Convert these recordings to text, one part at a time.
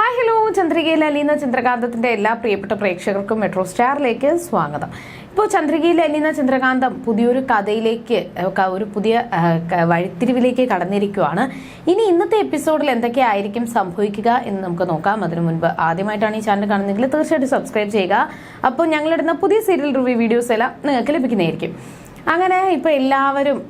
Hi hello ചന്ദ്രികയിൽ അലീന ചന്ദ്രകാന്തത്തിന്റെ എല്ലാ പ്രിയപ്പെട്ട പ്രേക്ഷകർക്കും മെട്രോ സ്റ്റാറിലേക്ക് സ്വാഗതം. ഇപ്പോൾ ചന്ദ്രികയിൽ അലീന ചന്ദ്രകാന്തം പുതിയൊരു കഥയിലേക്ക് ഒരു പുതിയ വഴിത്തിരിവിലേക്ക് കടന്നിരിക്കുവാണ്. ഇനി ഇന്നത്തെ എപ്പിസോഡിൽ എന്തൊക്കെയായിരിക്കും സംഭവിക്കുക എന്ന് നമുക്ക് നോക്കാം. അതിനു മുൻപ് ആദ്യമായിട്ടാണ് ഈ ചാനൽ കാണുന്നതെങ്കിൽ തീർച്ചയായിട്ടും സബ്സ്ക്രൈബ് ചെയ്യുക. അപ്പോൾ ഞങ്ങളിടുന്ന പുതിയ സീരിയൽ റിവ്യൂ വീഡിയോസ് എല്ലാം നിങ്ങൾക്ക് ലഭിക്കുന്നതായിരിക്കും. അങ്ങനെ ഇപ്പൊ എല്ലാവരും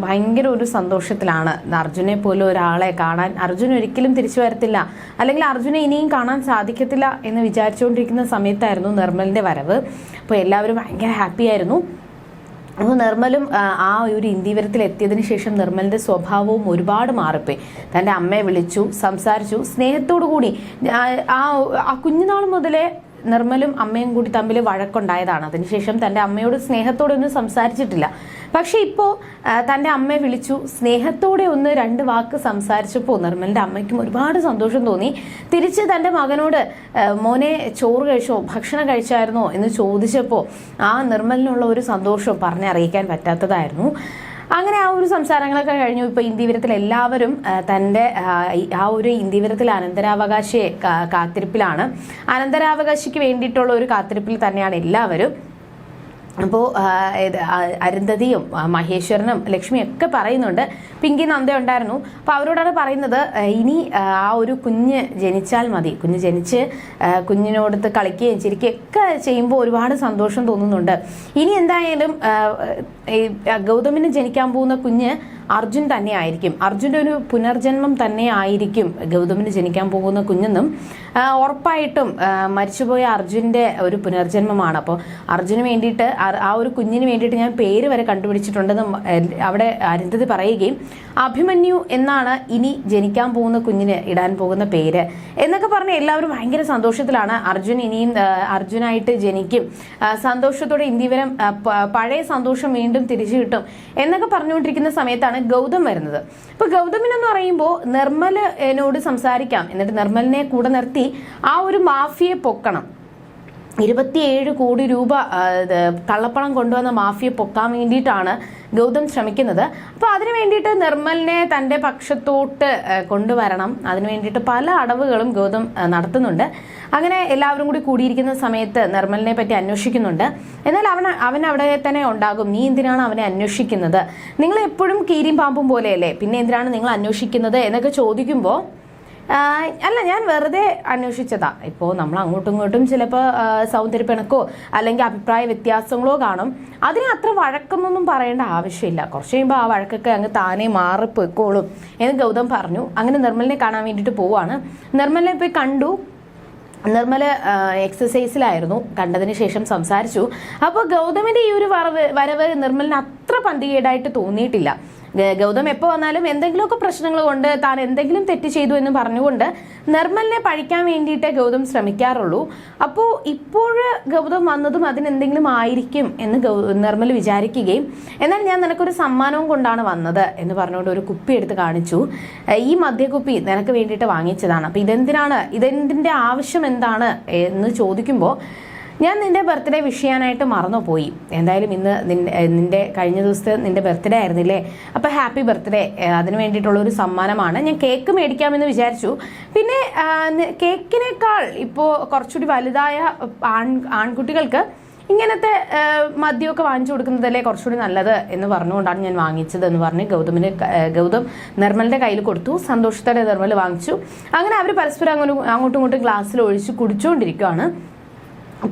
ഭയങ്കര ഒരു സന്തോഷത്തിലാണ്. അർജുനെ പോലും ഒരാളെ കാണാൻ അർജുൻ ഒരിക്കലും തിരിച്ചു വരത്തില്ല. അല്ലെങ്കിൽ അർജുനെ ഇനിയും കാണാൻ സാധിക്കത്തില്ല എന്ന് വിചാരിച്ചുകൊണ്ടിരിക്കുന്ന സമയത്തായിരുന്നു നിർമ്മലിന്റെ വരവ്. അപ്പോൾ എല്ലാവരും ഭയങ്കര ഹാപ്പി ആയിരുന്നു. അപ്പോൾ നിർമ്മലും ആ, ഒരു ഇന്ത്യവരത്തിൽ എത്തിയതിന് ശേഷം നിർമ്മലിന്റെ സ്വഭാവവും ഒരുപാട് മാറിപ്പോയി. തന്റെ അമ്മയെ വിളിച്ചു സംസാരിച്ചു. സ്നേഹത്തോടു കൂടി ആ ആ കുഞ്ഞുനാൾ മുതലേ നിർമ്മലും അമ്മയും കൂടി തമ്മിൽ വഴക്കുണ്ടായതാണ്. അതിനുശേഷം തന്റെ അമ്മയോട് സ്നേഹത്തോടെ ഒന്നും സംസാരിച്ചിട്ടില്ല. പക്ഷെ ഇപ്പോൾ തന്റെ അമ്മയെ വിളിച്ചു. സ്നേഹത്തോടെ ഒന്ന് രണ്ട് വാക്ക് സംസാരിച്ചപ്പോൾ നിർമ്മലിന്റെ അമ്മയ്ക്കും ഒരുപാട് സന്തോഷം തോന്നി. തിരിച്ച് തന്റെ മകനോട് മോനെ ചോറ് കഴിച്ചോ? ഭക്ഷണം കഴിച്ചായിരുന്നോ? എന്ന് ചോദിച്ചപ്പോൾ ആ നിർമ്മലിനുള്ള ഒരു സന്തോഷം പറഞ്ഞറിയിക്കാൻ പറ്റാത്തതായിരുന്നു. അങ്ങനെ ആ ഒരു സംസാരങ്ങളൊക്കെ കഴിഞ്ഞു. ഇപ്പോൾ ഇന്ത്യവിരത്തിൽ എല്ലാവരും തന്റെ ആ, ഒരു ഇന്ത്യവിരത്തിൽ അനന്തരാവകാശിയെ കാത്തിരിപ്പിലാണ്. അനന്തരാവകാശിക്ക് വേണ്ടിയിട്ടുള്ള ഒരു കാത്തിരിപ്പിൽ തന്നെയാണ് എല്ലാവരും. അപ്പോൾ അരുന്ധതിയും മഹേശ്വരനും ലക്ഷ്മിയും ഒക്കെ പറയുന്നുണ്ട്. പിങ്കി നന്ദ ഉണ്ടായിരുന്നു. അപ്പോൾ അവരോടാണ് പറയുന്നത് ഇനി ആ, ഒരു കുഞ്ഞ് ജനിച്ചാൽ മതി. കുഞ്ഞ് ജനിച്ച് കുഞ്ഞിനോടത്ത് കളിക്കുകയും ചിരിക്കുകയും ഒക്കെ ചെയ്യുമ്പോൾ ഒരുപാട് സന്തോഷം തോന്നുന്നുണ്ട്. ഇനി എന്തായാലും ഗൗതമിന് ജനിക്കാൻ പോകുന്ന കുഞ്ഞ് അർജുൻ തന്നെ ആയിരിക്കും. അർജുന്റെ ഒരു പുനർജന്മം തന്നെ ആയിരിക്കും ഗൗതമിന് ജനിക്കാൻ പോകുന്ന കുഞ്ഞെന്നും ഉറപ്പായിട്ടും മരിച്ചുപോയ അർജുന്റെ ഒരു പുനർജന്മമാണ്. അപ്പോൾ അർജുന് വേണ്ടിയിട്ട് ആ ഒരു കുഞ്ഞിന് വേണ്ടിയിട്ട് ഞാൻ പേര് വരെ കണ്ടുപിടിച്ചിട്ടുണ്ടെന്ന് അവിടെ അരുന്ധതി പറയുകയും അഭിമന്യു എന്നാണ് ഇനി ജനിക്കാൻ പോകുന്ന കുഞ്ഞിന് ഇടാൻ പോകുന്ന പേര്. എന്നൊക്കെ പറഞ്ഞ് എല്ലാവരും ഭയങ്കര സന്തോഷത്തിലാണ് അർജുൻ ഇനിയും അർജുനായിട്ട് ജനിക്കും. സന്തോഷത്തോടെ ഇന്ത്യവരം പഴയ സന്തോഷം വീണ്ടും തിരിച്ചു കിട്ടും. എന്നൊക്കെ പറഞ്ഞുകൊണ്ടിരിക്കുന്ന സമയത്താണ് ഗൗതം വരുന്നത്. ഇപ്പൊ ഗൗതമൻ എന്ന് പറയുമ്പോൾ നിർമ്മലിനോട് സംസാരിക്കാം. എന്നിട്ട് നിർമ്മലിനെ കൂടെ നിർത്തി ആ ഒരു മാഫിയെ പൊക്കണം. ഇരുപത്തിയേഴ് കോടി രൂപ കള്ളപ്പണം കൊണ്ടുവന്ന മാഫിയ പൊക്കാൻ വേണ്ടിയിട്ടാണ് ഗൗതം ശ്രമിക്കുന്നത്. അപ്പോൾ അതിനു വേണ്ടിയിട്ട് നിർമ്മലിനെ തന്റെ പക്ഷത്തോട്ട് കൊണ്ടുവരണം. അതിനു വേണ്ടിയിട്ട് പല അടവുകളും ഗൗതം നടത്തുന്നുണ്ട്. അങ്ങനെ എല്ലാവരും കൂടി കൂടിയിരിക്കുന്ന സമയത്ത് നിർമ്മലിനെ പറ്റി അന്വേഷിക്കുന്നുണ്ട്. എന്നാൽ അവൻ അവൻ അവിടെ തന്നെ ഉണ്ടാകും. നീ എന്തിനാണ് അവനെ അന്വേഷിക്കുന്നത്? നിങ്ങൾ എപ്പോഴും കീരിയും പാമ്പും പോലെയല്ലേ? പിന്നെ എന്തിനാണ് നിങ്ങൾ അന്വേഷിക്കുന്നത് എന്നൊക്കെ ചോദിക്കുമ്പോൾ അല്ല ഞാൻ വെറുതെ അന്വേഷിച്ചതാ. ഇപ്പോൾ നമ്മൾ അങ്ങോട്ടും ഇങ്ങോട്ടും ചിലപ്പോൾ സൗന്ദര്യപ്പിണക്കോ അല്ലെങ്കിൽ അഭിപ്രായ വ്യത്യാസങ്ങളോ കാണും. അതിന് അത്ര വഴക്കമൊന്നും പറയേണ്ട ആവശ്യമില്ല. കുറച്ച് കഴിയുമ്പോൾ ആ വഴക്കൊക്കെ അങ്ങ് താനേ മാറിപ്പോയിക്കോളും എന്ന് ഗൗതം പറഞ്ഞു. അങ്ങനെ നിർമ്മലിനെ കാണാൻ വേണ്ടിയിട്ട് പോവാണ്. നിർമ്മലിനെ പോയി കണ്ടു. നിർമ്മല എക്സസൈസിലായിരുന്നു കണ്ടതിന് ശേഷം സംസാരിച്ചു. അപ്പോൾ ഗൗതമിന്റെ ഈ ഒരു വരവ് വരവ് നിർമ്മലിന് അത്ര പന്തികേടായിട്ട് തോന്നിയിട്ടില്ല. ഗൗതം എപ്പോൾ വന്നാലും എന്തെങ്കിലുമൊക്കെ പ്രശ്നങ്ങൾ കൊണ്ട് താൻ എന്തെങ്കിലും തെറ്റ് ചെയ്തു എന്ന് പറഞ്ഞുകൊണ്ട് നിർമ്മലിനെ പഴിക്കാൻ വേണ്ടിയിട്ടേ ഗൗതം ശ്രമിക്കാറുള്ളൂ. അപ്പോൾ ഇപ്പോൾ ഗൗതം വന്നതും അതിനെന്തെങ്കിലും ആയിരിക്കും എന്ന് ഗൗ നിർമ്മൽ വിചാരിക്കുകയും എന്നാൽ ഞാൻ നിനക്കൊരു സമ്മാനവും കൊണ്ടാണ് വന്നത് എന്ന് പറഞ്ഞുകൊണ്ട് ഒരു കുപ്പി എടുത്ത് കാണിച്ചു. ഈ മദ്യക്കുപ്പി നിനക്ക് വേണ്ടിയിട്ട് വാങ്ങിച്ചതാണ്. അപ്പോൾ ഇതെന്തിനാണ് ഇതെന്തിന്റെ ആവശ്യം എന്താണ് എന്ന് ചോദിക്കുമ്പോൾ ഞാൻ നിന്റെ ബർത്ത്ഡേ വിഷയാനായിട്ട് മറന്നുപോയി. എന്തായാലും ഇന്ന് നിന്റെ കഴിഞ്ഞ ദിവസത്തെ നിന്റെ ബർത്ത്ഡേ ആയിരുന്നില്ലേ? അപ്പോൾ ഹാപ്പി ബർത്ത്ഡേ അതിന് വേണ്ടിയിട്ടുള്ള ഒരു സമ്മാനമാണ്. ഞാൻ കേക്ക് മേടിക്കാമെന്ന് വിചാരിച്ചു. പിന്നെ കേക്കിനേക്കാൾ ഇപ്പോൾ കുറച്ചുകൂടി വലുതായ ആൺ ആൺകുട്ടികൾക്ക് ഇങ്ങനത്തെ മദ്യമൊക്കെ വാങ്ങിച്ചു കൊടുക്കുന്നതല്ലേ കുറച്ചുകൂടി നല്ലത് എന്ന് പറഞ്ഞുകൊണ്ടാണ് ഞാൻ വാങ്ങിച്ചത് എന്ന് പറഞ്ഞ് ഗൗതമിന് ഗൗതം നിർമ്മലിന്റെ കയ്യിൽ കൊടുത്തു. സന്തോഷത്തോടെ നിർമ്മൽ വാങ്ങിച്ചു. അങ്ങനെ അവർ പരസ്പരം അങ്ങോട്ടും അങ്ങോട്ടും ഇങ്ങോട്ടും ഗ്ലാസ്സിൽ ഒഴിച്ച് കുടിച്ചുകൊണ്ടിരിക്കുകയാണ്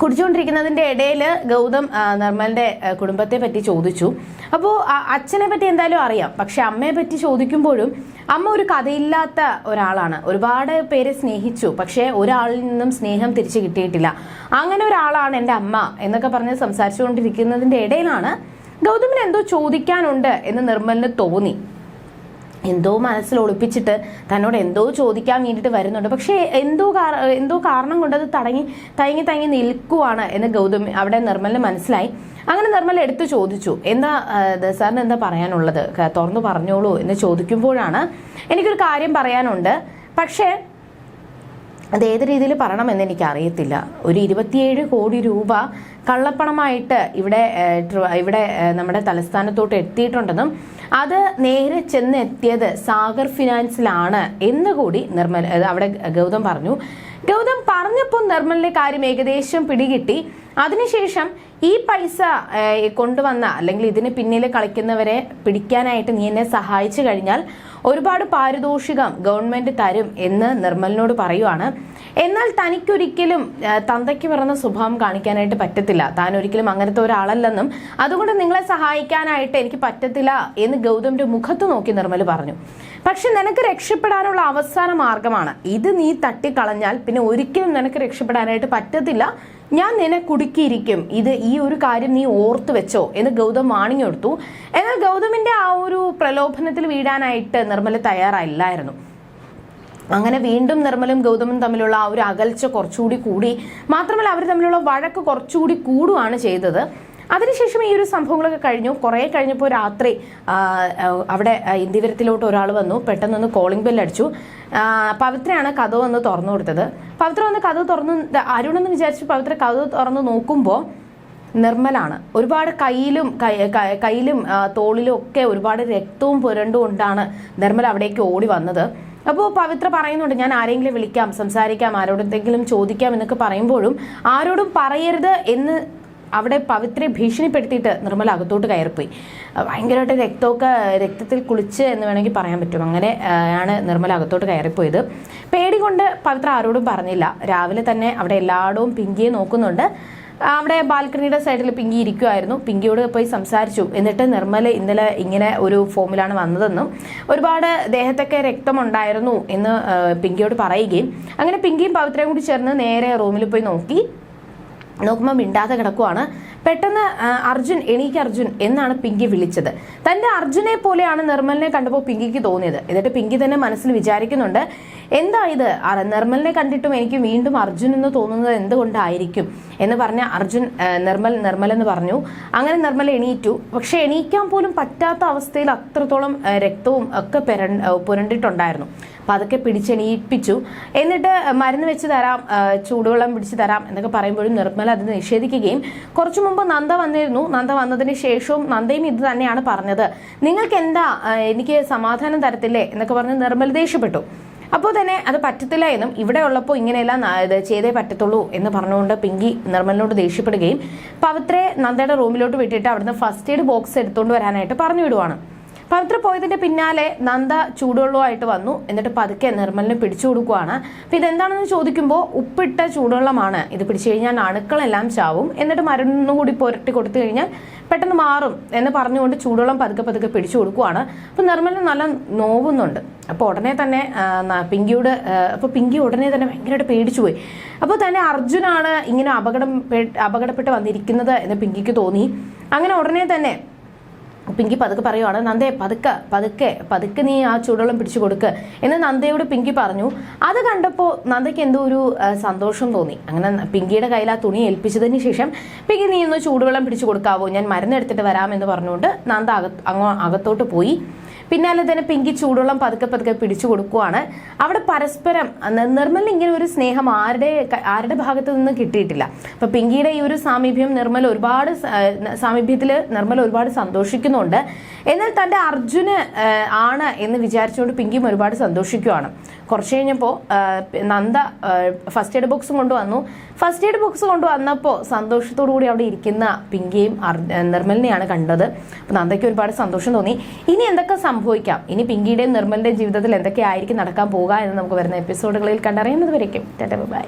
കുടിച്ചുകൊണ്ടിരിക്കുന്നതിന്റെ ഇടയിൽ ഗൗതം നിർമ്മലിന്റെ കുടുംബത്തെ പറ്റി ചോദിച്ചു. അപ്പോൾ അച്ഛനെ പറ്റി എന്തായാലും അറിയാം. പക്ഷെ അമ്മയെ പറ്റി ചോദിക്കുമ്പോഴും അമ്മ ഒരു കഥയില്ലാത്ത ഒരാളാണ്. ഒരുപാട് പേരെ സ്നേഹിച്ചു. പക്ഷേ ഒരാളിൽ നിന്നും സ്നേഹം തിരിച്ചു കിട്ടിയിട്ടില്ല. അങ്ങനെ ഒരാളാണ് എന്റെ അമ്മ എന്നൊക്കെ പറഞ്ഞ് സംസാരിച്ചുകൊണ്ടിരിക്കുന്നതിന്റെ ഇടയിലാണ് ഗൗതമിന് എന്തോ ചോദിക്കാനുണ്ട് എന്ന് നിർമ്മലിന് തോന്നി. എന്തോ മനസ്സിൽ ഒളിപ്പിച്ചിട്ട് തന്നോട് എന്തോ ചോദിക്കാൻ വേണ്ടിയിട്ട് വരുന്നുണ്ട്. പക്ഷേ എന്തോ എന്തോ കാരണം കൊണ്ട് അത് തടങ്ങി തയങ്ങി തയങ്ങി നിൽക്കുവാണ് എന്ന് ഗൗതം അവിടെ നിർമ്മലിന് മനസ്സിലായി. അങ്ങനെ നിർമ്മൽ എടുത്തു ചോദിച്ചു എന്താ സാറിന് എന്താ പറയാനുള്ളത്? തുറന്നു പറഞ്ഞോളൂ എന്ന് ചോദിക്കുമ്പോഴാണ് എനിക്കൊരു കാര്യം പറയാനുണ്ട്. പക്ഷേ അത് ഏത് രീതിയിൽ പറയണമെന്ന് എനിക്ക് അറിയത്തില്ല ഒരു ഇരുപത്തിയേഴ് കോടി രൂപ കള്ളപ്പണമായിട്ട് ഇവിടെ ഇവിടെ നമ്മുടെ തലസ്ഥാനത്തോട്ട് എത്തിയിട്ടുണ്ടെന്നും അത് നേരെ ചെന്നെത്തിയത് സാഗർ ഫിനാൻസിലാണ് എന്ന് കൂടി നിർമ്മൽ അവിടെ ഗൗതം പറഞ്ഞു. ഗൗതം പറഞ്ഞപ്പോൾ നിർമ്മലിന്റെ കാര്യം ഏകദേശം പിടികിട്ടി. അതിനുശേഷം ഈ പൈസ കൊണ്ടുവന്ന അല്ലെങ്കിൽ ഇതിന് പിന്നിൽ കളിക്കുന്നവരെ പിടിക്കാനായിട്ട് നീ എന്നെ സഹായിച്ചു കഴിഞ്ഞാൽ ഒരുപാട് പാരിതോഷികം ഗവൺമെന്റ് തരും എന്ന് നിർമ്മലിനോട് പറയുവാണ്. എന്നാൽ തനിക്കൊരിക്കലും തന്തയ്ക്ക് പിറന്ന സ്വഭാവം കാണിക്കാനായിട്ട് പറ്റത്തില്ല. താൻ ഒരിക്കലും അങ്ങനത്തെ ഒരാളല്ലെന്നും അതുകൊണ്ട് നിങ്ങളെ സഹായിക്കാനായിട്ട് എനിക്ക് പറ്റത്തില്ല എന്ന് ഗൗതമിന്റെ മുഖത്ത് നോക്കി നിർമ്മൽ പറഞ്ഞു. പക്ഷെ നിനക്ക് രക്ഷപ്പെടാനുള്ള അവസാന മാർഗമാണ്. ഇത് നീ തട്ടിക്കളഞ്ഞാൽ പിന്നെ ഒരിക്കലും നിനക്ക് രക്ഷപ്പെടാനായിട്ട് പറ്റത്തില്ല. ഞാൻ നിന്നെ കുടുക്കിയിരിക്കും. ഇത് ഈ ഒരു കാര്യം നീ ഓർത്ത് വെച്ചോ എന്ന് ഗൗതം വാണിംഗ് കൊടുത്തു. എന്നാൽ ഗൗതമിന്റെ ആ ഒരു പ്രലോഭനത്തിൽ വീഴാനായിട്ട് നിർമ്മല തയ്യാറായില്ലായിരുന്നു. അങ്ങനെ വീണ്ടും നിർമ്മലും ഗൗതമും തമ്മിലുള്ള ആ ഒരു അകൽച്ച കുറച്ചുകൂടി കൂടി. മാത്രമല്ല അവർ തമ്മിലുള്ള വഴക്ക് കുറച്ചുകൂടി കൂടുകയാണ് ചെയ്തത്. അതിനുശേഷം ഈ ഒരു സംഭവങ്ങളൊക്കെ കഴിഞ്ഞു. കുറേ കഴിഞ്ഞപ്പോൾ രാത്രി അവിടെ ഇന്ത്യവരത്തിലോട്ട് ഒരാൾ വന്നു. പെട്ടെന്നൊന്ന് കോളിംഗ് ബെല്ലടിച്ചു പവിത്രയാണ് കഥ വന്ന് തുറന്നു കൊടുത്തത്. പവിത്ര വന്ന് കഥ തുറന്ന് അരുണെന്ന് വിചാരിച്ച് പവിത്ര കഥ തുറന്ന് നോക്കുമ്പോൾ നിർമ്മലാണ്. ഒരുപാട് കയ്യിലും കയ്യിലും തോളിലും ഒക്കെ ഒരുപാട് രക്തവും പുരണ്ടുകൊണ്ടാണ് നിർമ്മല അവിടേക്ക് ഓടി വന്നത്. അപ്പോൾ പവിത്ര പറയുന്നുണ്ട് ഞാൻ ആരെങ്കിലും വിളിക്കാം സംസാരിക്കാം ആരോടെന്തെങ്കിലും ചോദിക്കാം എന്നൊക്കെ പറയുമ്പോഴും ആരോടും പറയരുത് എന്ന് അവിടെ പവിത്രയെ ഭീഷണിപ്പെടുത്തിയിട്ട് നിർമ്മല അകത്തോട്ട് കയറിപ്പോയി. ഭയങ്കരമായിട്ട് രക്തമൊക്കെ രക്തത്തിൽ കുളിച്ച് എന്ന് വേണമെങ്കിൽ പറയാൻ പറ്റും. അങ്ങനെ ആണ് നിർമ്മല അകത്തോട്ട് കയറിപ്പോയത്. പേടി കൊണ്ട് പവിത്ര ആരോടും പറഞ്ഞില്ല. രാവിലെ തന്നെ അവിടെ എല്ലായിടവും പിങ്കിയെ നോക്കുന്നുണ്ട്. അവിടെ ബാൽക്കണിയുടെ സൈഡിൽ പിങ്കി ഇരിക്കുമായിരുന്നു പിങ്കിയോട് പോയി സംസാരിച്ചു. എന്നിട്ട് നിർമ്മല ഇന്നലെ ഇങ്ങനെ ഒരു ഫോമിലാണ് വന്നതെന്നും ഒരുപാട് ദേഹത്തൊക്കെ രക്തമുണ്ടായിരുന്നു എന്ന് പിങ്കിയോട് പറയുകയും അങ്ങനെ പിങ്കിയും പവിത്രയും കൂടി ചേർന്ന് നേരെ റൂമിൽ പോയി നോക്കി. നോക്കുമ്പോൾ മിണ്ടാതെ കിടക്കുവാണ്. പെട്ടെന്ന് അർജുൻ എണീക്ക് അർജുൻ എന്നാണ് പിങ്കി വിളിച്ചത്. തന്റെ അർജുനെ പോലെയാണ് നിർമ്മലിനെ കണ്ടപ്പോൾ പിങ്കിക്ക് തോന്നിയത്. എന്നിട്ട് പിങ്കി തന്നെ മനസ്സിൽ വിചാരിക്കുന്നുണ്ട് എന്താ ഇത്? നിർമ്മലിനെ കണ്ടിട്ടും എനിക്ക് വീണ്ടും അർജുൻ എന്ന് തോന്നുന്നത് എന്തുകൊണ്ടായിരിക്കും? എന്ന് പറഞ്ഞ അർജുൻ നിർമ്മൽ നിർമ്മൽ എന്ന് പറഞ്ഞു. അങ്ങനെ നിർമ്മൽ എണീറ്റു. പക്ഷെ എണീക്കാൻ പോലും പറ്റാത്ത അവസ്ഥയിൽ അത്രത്തോളം രക്തവും ഒക്കെ പെര പുരണ്ടിട്ടുണ്ടായിരുന്നു. അപ്പൊ അതൊക്കെ പിടിച്ചെണീപ്പിച്ചു എന്നിട്ട് മരുന്ന് വെച്ച് തരാം ചൂടുവെള്ളം പിടിച്ച് തരാം എന്നൊക്കെ പറയുമ്പോഴും നിർമ്മല അത് നിഷേധിക്കുകയും കുറച്ചു മുമ്പ് നന്ദ വന്നിരുന്നു. നന്ദ വന്നതിന് ശേഷവും നന്ദയും ഇത് തന്നെയാണ് പറഞ്ഞത്. നിങ്ങൾക്ക് എന്താ എനിക്ക് സമാധാനം തരത്തില്ലേ എന്നൊക്കെ പറഞ്ഞ് നിർമ്മൽ ദേഷ്യപ്പെട്ടു. അപ്പോൾ തന്നെ അത് പറ്റത്തില്ല എന്നും ഇവിടെ ഉള്ളപ്പോൾ ഇങ്ങനെയെല്ലാം ചെയ്തേ പറ്റത്തുള്ളൂ എന്ന് പറഞ്ഞുകൊണ്ട് പിങ്കി നിർമ്മലിനോട് ദേഷ്യപ്പെടുകയും പവിത്രയെ നന്ദയുടെ റൂമിലോട്ട് വിട്ടിട്ട് അവിടുന്ന് ഫസ്റ്റ് എയ്ഡ് ബോക്സ് എടുത്തുകൊണ്ട് വരാനായിട്ട് പറഞ്ഞു വിടുവാണ് പവിത്ര പോയതിന്റെ പിന്നാലെ നന്ദ ചൂടുവെള്ളമായിട്ട് വന്നു. എന്നിട്ട് പതുക്കെ നിർമ്മലിനെ പിടിച്ചു കൊടുക്കുവാണ്. അപ്പൊ ഇതെന്താണെന്ന് ചോദിക്കുമ്പോൾ ഉപ്പിട്ട ചൂടുവെള്ളമാണ്. ഇത് പിടിച്ചു കഴിഞ്ഞാൽ അണുക്കളെല്ലാം ചാവും. എന്നിട്ട് മരുന്നും കൂടി പുരട്ടി കൊടുത്തു കഴിഞ്ഞാൽ പെട്ടെന്ന് മാറും എന്ന് പറഞ്ഞുകൊണ്ട് ചൂടുവെള്ളം പതുക്കെ പതുക്കെ പിടിച്ചു കൊടുക്കുവാണ്. അപ്പൊ നിർമ്മലിന് നല്ല നോവുന്നുണ്ട്. അപ്പോൾ ഉടനെ തന്നെ പിങ്കിയോട് അപ്പോൾ പിങ്കി ഉടനെ തന്നെ ഭയങ്കരമായിട്ട് പേടിച്ചു പോയി. അപ്പോൾ തന്നെ അർജുനാണ് ഇങ്ങനെ അപകടം അപകടപ്പെട്ട് വന്നിരിക്കുന്നത് എന്ന് പിങ്കിക്ക് തോന്നി. അങ്ങനെ ഉടനെ തന്നെ പിങ്കി പതുക്കെ പറയുവാണ് നന്ദേ പതുക്കെ പതുക്കെ പതുക്കെ നീ ആ ചൂടുവെള്ളം പിടിച്ചു കൊടുക്ക്. എന്ന് നന്ദയോട് പിങ്കി പറഞ്ഞു. അത് കണ്ടപ്പോൾ നന്ദയ്ക്ക് എന്തോ ഒരു സന്തോഷം തോന്നി. അങ്ങനെ പിങ്കിയുടെ കയ്യിൽ ആ തുണി ഏൽപ്പിച്ചതിന് ശേഷം പിങ്കി നീ ഒന്ന് ചൂടുവെള്ളം പിടിച്ചു കൊടുക്കാവോ? ഞാൻ മരുന്നെടുത്തിട്ട് വരാമെന്ന് പറഞ്ഞുകൊണ്ട് നന്ദ അകത്ത് അങ്ങോ അകത്തോട്ട് പോയി. പിന്നാലെ തന്നെ പിങ്കി ചൂടുവെള്ളം പതുക്കെ പതുക്കെ പിടിച്ചു കൊടുക്കുവാണ്. അവിടെ പരസ്പരം നിർമ്മലിന് ഇങ്ങനെ ഒരു സ്നേഹം ആരുടെ ആരുടെ ഭാഗത്തു നിന്ന് കിട്ടിയിട്ടില്ല. അപ്പൊ പിങ്കിയുടെ ഈ ഒരു സാമീപ്യം നിർമ്മൽ ഒരുപാട് സാമീപ്യത്തിൽ നിർമ്മൽ ഒരുപാട് സന്തോഷിക്കുന്നുണ്ട്. എന്നാൽ തന്റെ അർജുന് ആണ് എന്ന് വിചാരിച്ചുകൊണ്ട് പിങ്കിയും ഒരുപാട് സന്തോഷിക്കുവാണ്. കുറച്ച് കഴിഞ്ഞപ്പോൾ നന്ദ ഫസ്റ്റ് എയ്ഡ് ബോക്സ് കൊണ്ടുവന്നു. ഫസ്റ്റ് എയ്ഡ് ബോക്സ് കൊണ്ടുവന്നപ്പോൾ സന്തോഷത്തോടു കൂടി അവിടെ ഇരിക്കുന്ന പിങ്കിയും നിർമ്മലിനെയാണ് കണ്ടത്. അപ്പോൾ നന്ദയ്ക്ക് ഒരുപാട് സന്തോഷം തോന്നി. ഇനി എന്തൊക്കെ സംഭവിക്കാം? ഇനി പിങ്കിയുടെയും നിർമ്മലിന്റെയും ജീവിതത്തിൽ എന്തൊക്കെ ആയിരിക്കും നടക്കാൻ പോകുക എന്ന് നമുക്ക് വരുന്ന എപ്പിസോഡുകളിൽ കണ്ടറിയുന്നത് വരയ്ക്കും ബൈ